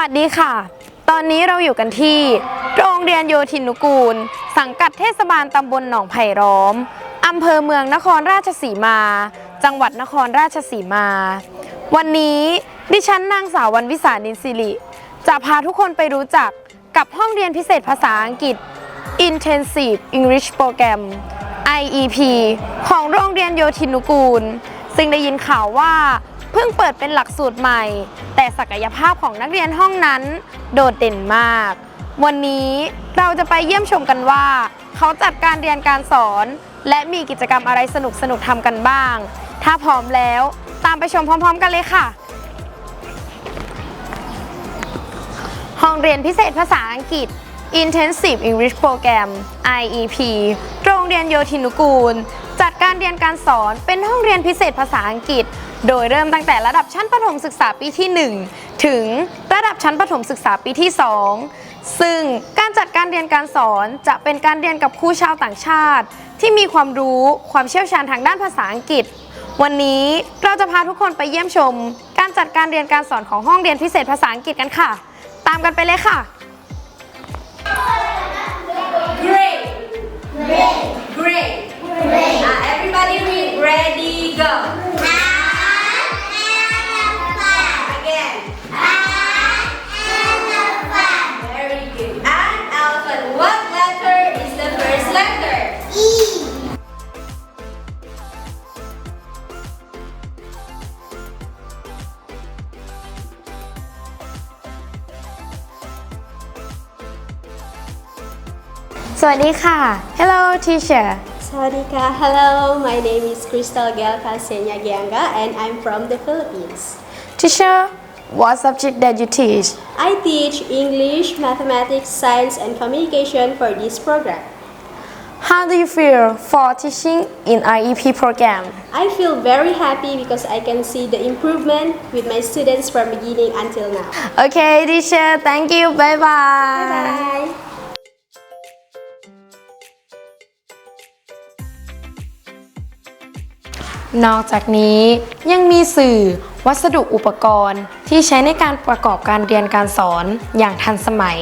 วัสดีค่ะ ตอนนี้เราอยู่กันที่ โรงเรียนโยธินุกูล สังกัดเทศบาลตำบลหนองไผ่ล้อมอำเภอเมืองนครราชสีมา จังหวัดนครราชสีมา วันนี้ดิฉันนางสาววันวิสานินสิริ จะพาทุกคนไปรู้จักกับห้องเรียนพิเศษภาษาอังกฤษ Intensive English Program IEP ของโรงเรียนโยธินุกูล ซึ่งได้ยินข่าวว่า เพิ่งเปิดเป็นหลักสูตรใหม่ แต่ศักยภาพของนักเรียนห้องนั้น โดดเด่นมาก วันนี้เราจะไปเยี่ยมชมกันว่า เขาจัดการเรียนการสอน และมีกิจกรรมอะไรสนุกสนุกทำกันบ้าง ถ้าพร้อมแล้วตามไปชมพร้อม ๆ กันเลยค่ะ ห้องเรียนพิเศษภาษาอังกฤษ Intensive English Program IEP โรงเรียนโยธินุกูล จัดการเรียนการสอนเป็นห้องเรียนพิเศษภาษาอังกฤษ โดยเริ่มตั้งแต่ระดับชั้นประถมศึกษาปีที่ 1 ถึงระดับชั้นประถมศึกษาปีที่ 2 ซึ่งการจัดการเรียนการสอนจะเป็นการเรียนกับครูชาวต่างชาติ ที่มีความรู้ความเชี่ยวชาญทางด้านภาษาอังกฤษ วันนี้เราจะพาทุกคนไปเยี่ยมชม การจัดการเรียนการสอนของห้องเรียนพิเศษภาษาอังกฤษกันค่ะ ตามกันไปเลยค่ะ Great. Great. Great. Great. Uh, everybody read. Ready, go. สวัสดีค่ะ Hello teacher Sawadika, hello, my name is Crystal Gelka Senya Gianga and I'm from the Philippines. teacher what subject that you teach I teach English, mathematics, science and communication for this program. How do you feel for teaching in IEP program I feel very happy because I can see the improvement with my students from beginning until now. Okay teacher thank you bye bye Bye. นอกจากนี้ยังมีสื่อวัสดุอุปกรณ์ที่ใช้ในการประกอบการเรียนการสอนอย่างทันสมัย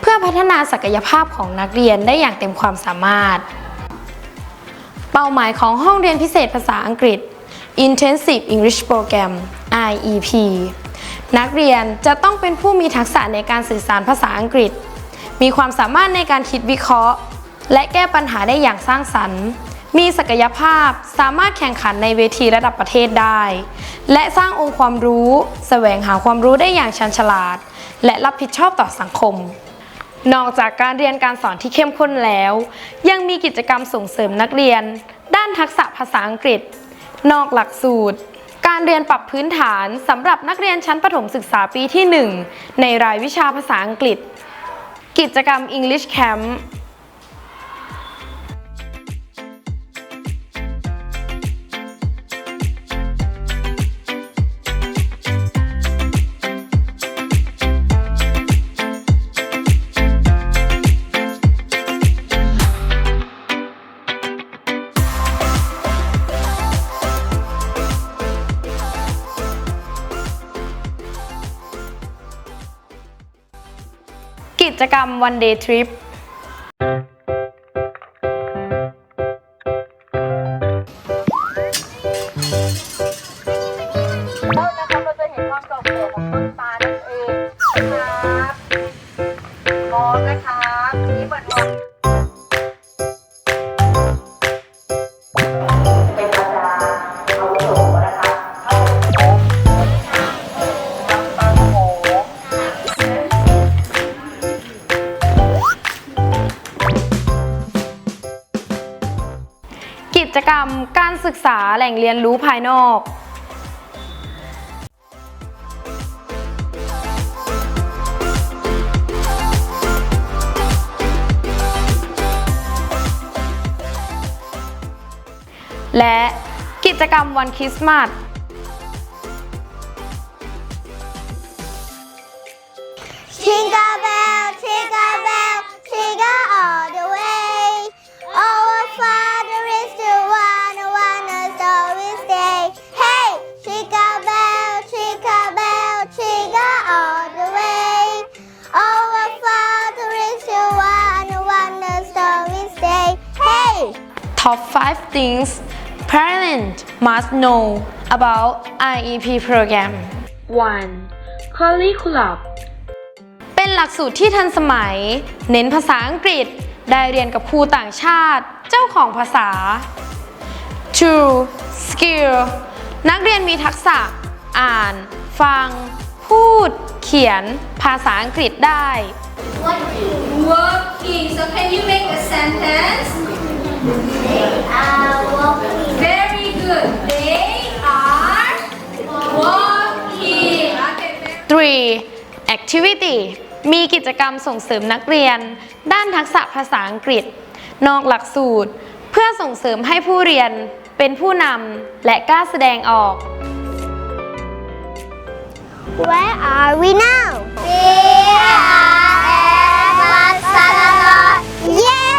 เพื่อพัฒนาศักยภาพของนักเรียนได้อย่างเต็มความสามารถ เป้าหมายของห้องเรียนพิเศษภาษาอังกฤษ Intensive English Program IEP นักเรียนจะต้องเป็นผู้มีทักษะในการสื่อสารภาษาอังกฤษ มีความสามารถในการคิดวิเคราะห์ และแก้ปัญหาได้อย่างสร้างสรรค์ มีศักยภาพสามารถแข่งขันในเวทีระดับประเทศได้ และสร้างองค์ความรู้ แสวงหาความรู้ได้อย่างชันฉลาด และรับผิดชอบต่อสังคม นอกจากการเรียนการสอนที่เข้มข้นแล้ว ยังมีกิจกรรมส่งเสริมนักเรียน ด้านทักษะภาษาอังกฤษ นอกหลักสูตร การเรียนปรับพื้นฐานสำหรับนักเรียนชั้นประถมศึกษาปีที่ 1 ในรายวิชาภาษาอังกฤษ กิจกรรม English Camp จกรรม One Day Trip เรานะครับเราจะเห็นความเก่าแก่ของต้นตาลนั่นเองนะครับพร้อมนะครับนี่เปิดหมด จกรรม การศึกษาแหล่งเรียนรู้ภายนอกและกิจกรรมวันคริสต์มาส Top 5 things parents must know about IEP program 1. Curriculum เป็นหลักสูตรที่ทันสมัย เน้นภาษาอังกฤษ ได้เรียนกับครูต่างชาติ เจ้าของภาษา 2. Skill นักเรียนมีทักษะ อ่าน ฟัง พูด เขียน ภาษาอังกฤษได้ Working. So can you make a sentence? Activity มีกิจกรรมส่งเสริมนักเรียน ด้านทักษะภาษาอังกฤษ นอกหลักสูตร เพื่อส่งเสริมให้ผู้เรียนเป็นผู้นำและกล้าแสดงออก Where are we now? We are at Barcelona. Yay!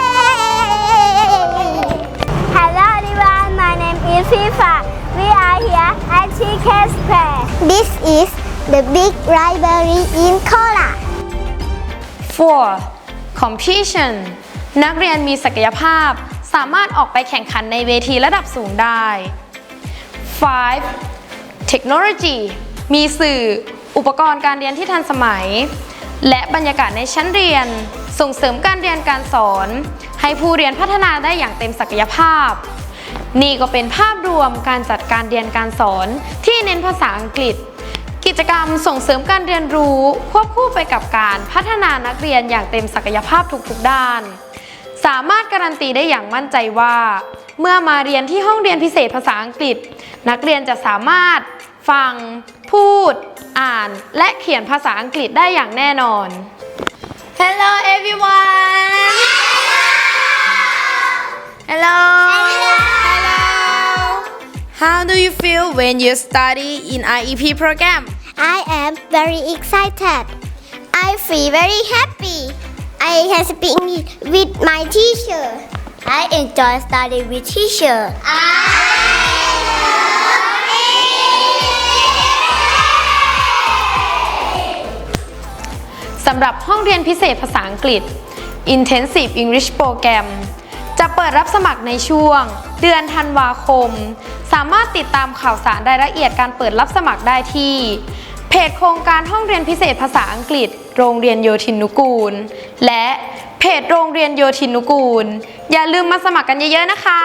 Hello everyone, my name is FIFA. We are here at Chicken Square. This is the big library in Kola. 4. Competition นักเรียนมีศักยภาพ สามารถออกไปแข่งขันในเวทีระดับสูงได้ 5. Technology มีสื่อ อุปกรณ์การเรียนที่ทันสมัย และบรรยากาศในชั้นเรียน ส่งเสริมการเรียนการสอน ให้ผู้เรียนพัฒนาได้อย่างเต็มศักยภาพ นี่ก็เป็นภาพรวมการจัดการเรียนการสอนที่เน้นภาษาอังกฤษ กิจกรรมส่งเสริมการเรียนรู้ ควบคู่ไปกับการพัฒนานักเรียนอย่างเต็มศักยภาพทุกๆด้าน สามารถการันตีได้อย่างมั่นใจว่า เมื่อมาเรียนที่ห้องเรียนพิเศษภาษาอังกฤษ นักเรียนจะสามารถฟัง พูด อ่าน และเขียนภาษาอังกฤษได้อย่างแน่นอน Hello everyone Hello Hello How do you feel when you study in IEP program I am very excited. I feel very happy. I can speak English with my teacher. I enjoy studying with teacher. I สำหรับห้องเรียนพิเศษภาษาอังกฤษ Intensive English Program จะเปิดรับสมัครในช่วง เดือนธันวาคม สามารถติดตามข่าวสารรายละเอียดการเปิดรับสมัครได้ที่ เพจโครงการห้องเรียนพิเศษภาษาอังกฤษ โรงเรียนโยธินนุกูล และเพจโรงเรียนโยธินนุกูล อย่าลืมมาสมัครกันเยอะๆนะคะ